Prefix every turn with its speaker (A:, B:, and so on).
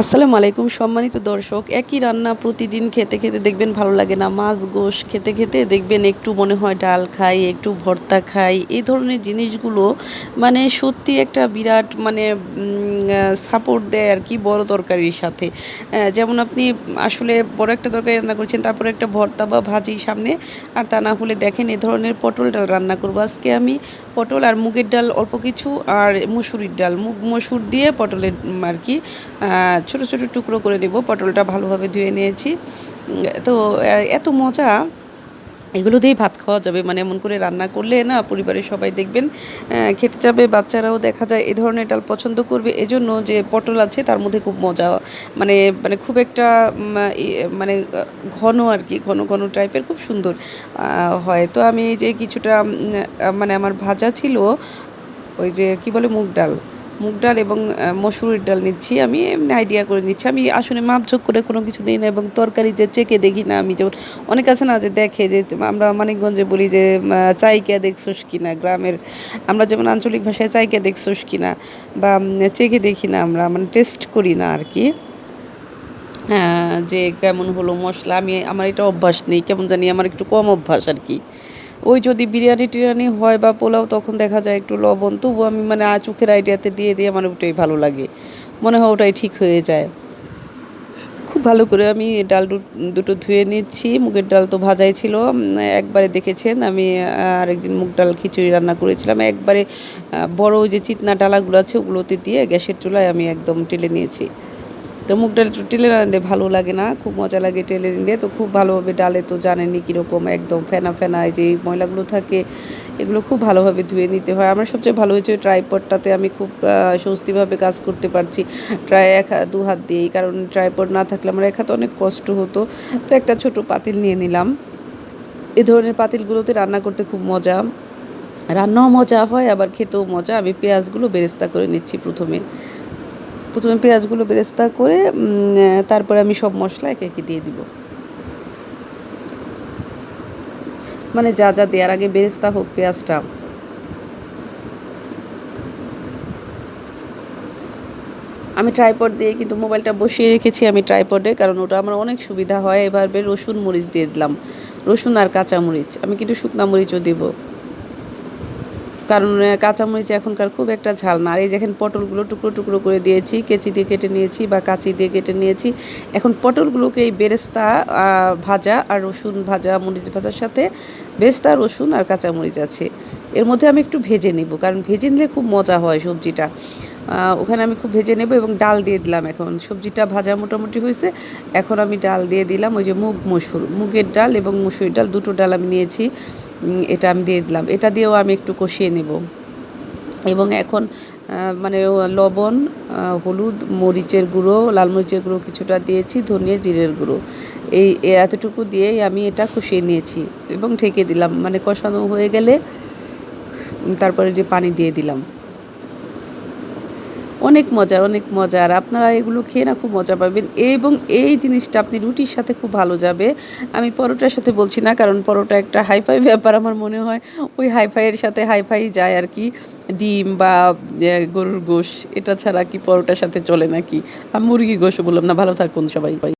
A: আসসালামু আলাইকুম, সম্মানিত দর্শক। একই রান্না প্রতিদিন খেতে খেতে দেখবেন ভালো লাগে না। মাছ, গোশ খেতে খেতে দেখবেন একটু মনে হয় ডাল খাই, একটু ভর্তা খাই। এই ধরনের জিনিসগুলো মানে সত্যি একটা বিরাট মানে সাপোর্ট দেয় আর কি বড় তরকারির সাথে। যেমন আপনি আসলে বড় একটা তরকারি রান্না করছেন, তারপরে একটা ভর্তা বা ভাজি সামনে, আর তা না হলে দেখেন এই ধরনের পটল ডাল রান্না করব। আজকে আমি পটল আর মুগের ডাল অল্প কিছু, আর মসুরির ডাল। মুগ, মসুর দিয়ে পটলের আর কি ছোট ছোট টুকরো করে নেব পটলটা ভালোভাবে ধুয়ে নিয়েছি। তো এত মজা। এগুলো দিয়েই ভাত খাওয়া যাবে মানে এমন করে রান্না করলে না পরিবারের সবাই দেখবেন খেতে যাবে, বাচ্চারাও দেখা যায় এই ধরনের ডাল পছন্দ করবে। এজন্য যে পটল আছে তার মধ্যে খুব মজা মানে মানে খুব একটা মানে ঘন আর কি, ঘন ঘন টাইপের খুব সুন্দর হয়। তো আমি যে কিছুটা মানে আমার ভাজা ছিল, ওই যে কি বলে, মুগ ডাল। মুগ ডাল এবং মসুরির ডাল নিচ্ছি। আমি এমনি আইডিয়া করে নিচ্ছি। আমি আসলে মাপঝোক করে কোনো কিছু দিই না এবং তরকারি যে চেকে দেখি না আমি যেমন অনেক আছে না যে দেখে যে আমরা মানিকগঞ্জে বলি যে আহ, চাইকা দেখছোস কিনা গ্রামের আমরা যেমন আঞ্চলিক ভাষায় চাইকা দেখছোস কিনা বা চেকে দেখি না আমরা মানে টেস্ট করি না আর কি যে কেমন হলো মশলা আমি আমার এটা অভ্যাস নেই কেমন জানি আমার একটু কম অভ্যাস আর কি ওই যদি বিরিয়ানি টিরিয়ানি হয় বা পোলাও, তখন দেখা যায় একটু লবণ। তবু আমি মানে চোখের আইডিয়াতে দিয়ে দিয়ে আমার ওটাই ভালো লাগে। মনে হয় ওটাই ঠিক হয়ে যায়। খুব ভালো করে আমি ডাল দুটো ধুয়ে নিচ্ছি। মুগের ডাল তো ভাজাই ছিল। একবারে দেখেছেন? আমি আরেকদিন মুগ ডাল খিচুড়ি রান্না করেছিলাম। একবারে বড় যে চিতনা ডালাগুলো আছে, ওগুলোতে দিয়ে গ্যাসের চুলায় আমি একদম টেলে নিয়েছি। তো মুগ ডাল টেলে না ভালো লাগে না, খুব মজা লাগে টেলে নিলে। তো খুব ভালোভাবে ডালে তো জানেনই কীরকম একদম ফেনা ফেনা যে ময়লাগুলো থাকে, এগুলো খুব ভালোভাবে ধুয়ে নিতে হয়। আমার সবচেয়ে ভালো হয়েছে ওই ট্রাইপডটাতে আমি খুব স্বস্তিভাবে কাজ করতে পারছি ট্রাই এক দু হাত দিয়েই। কারণ ট্রাইপড না থাকলে আমার এক হাতে অনেক কষ্ট হতো। তো একটা ছোট পাতিল নিয়ে নিলাম। এ ধরনের পাতিলগুলোতে রান্না করতে খুব মজা। রান্নাও মজা হয়, আবার খেতেও মজা। আমি পেঁয়াজগুলো বেরেস্তা করে নিচ্ছি প্রথমে। প্রথমে পেঁয়াজগুলো বেরেস্তা করে তারপরে আমি সব মশলা একে একে দিয়ে দিব। মানে যা যা দেওয়ার আগে বেরেস্তা হোক পেঁয়াজটা। আমি ট্রাইপড দিয়ে কিন্তু মোবাইলটা বসিয়ে রেখেছি আমি ট্রাইপডে, কারণ ওটা আমার অনেক সুবিধা হয়। এভাবে রসুন মরিচ দিয়ে দিলাম। রসুন আর কাঁচা মরিচ আমি কিন্তু শুকনা মরিচও দেবো। কারণ কাঁচামরিচ এখনকার খুব একটা ঝাল না। আর এই দেখেন পটলগুলো টুকরো টুকরো করে দিয়েছি, কেচি দিয়ে কেটে নিয়েছি বা কাঁচি দিয়ে কেটে নিয়েছি। এখন পটলগুলোকে এই বেরেস্তা ভাজা আর রসুন ভাজা, মরিচ ভাজার সাথে বেরেস্তা, রসুন আর কাঁচামরিচ আছে। এর মধ্যে আমি একটু ভেজে নিব, কারণ ভেজে নিলে খুব মজা হয় সবজিটা। ওখানে আমি খুব ভেজে নেব এবং ডাল দিয়ে দিলাম এখন। সবজিটা ভাজা মোটামুটি হয়েছে, এখন আমি ডাল দিয়ে দিলাম ওই যে মুগ মসুর। মুগের ডাল এবং মসুরির ডাল, দুটো ডাল আমি নিয়েছি। এটা আমি দিয়ে দিলাম। এটা দিয়েও আমি একটু কষিয়ে নেব। এবং এখন মানে লবণ হলুদ, মরিচের গুঁড়ো, লাল মরিচের গুঁড়ো কিছুটা দিয়েছি, ধনিয়া, জিরের গুঁড়ো। এই এতটুকু দিয়েই আমি এটা কষিয়ে নিয়েছি এবং ঠেকে দিলাম। মানে কষানো হয়ে গেলে তারপরে যে পানি দিয়ে দিলাম। অনেক মজার অনেক মজার। আপনারা এগুলো খেয়ে না খুব মজা পাবেন এবং এই জিনিসটা আপনি রুটির সাথে খুব ভালো যাবে। আমি পরোটার সাথে বলছি না, কারণ পরোটা একটা হাইফাই ব্যাপার আমার মনে হয়। ওই হাইফাইয়ের সাথে হাইফাই যায় আর কি। ডিম বা গরুর গোশ, এটা ছাড়া কি পরোটার সাথে চলে নাকি? আমি মুরগির গোশ বললাম না, ভালো থাকুন সবাই।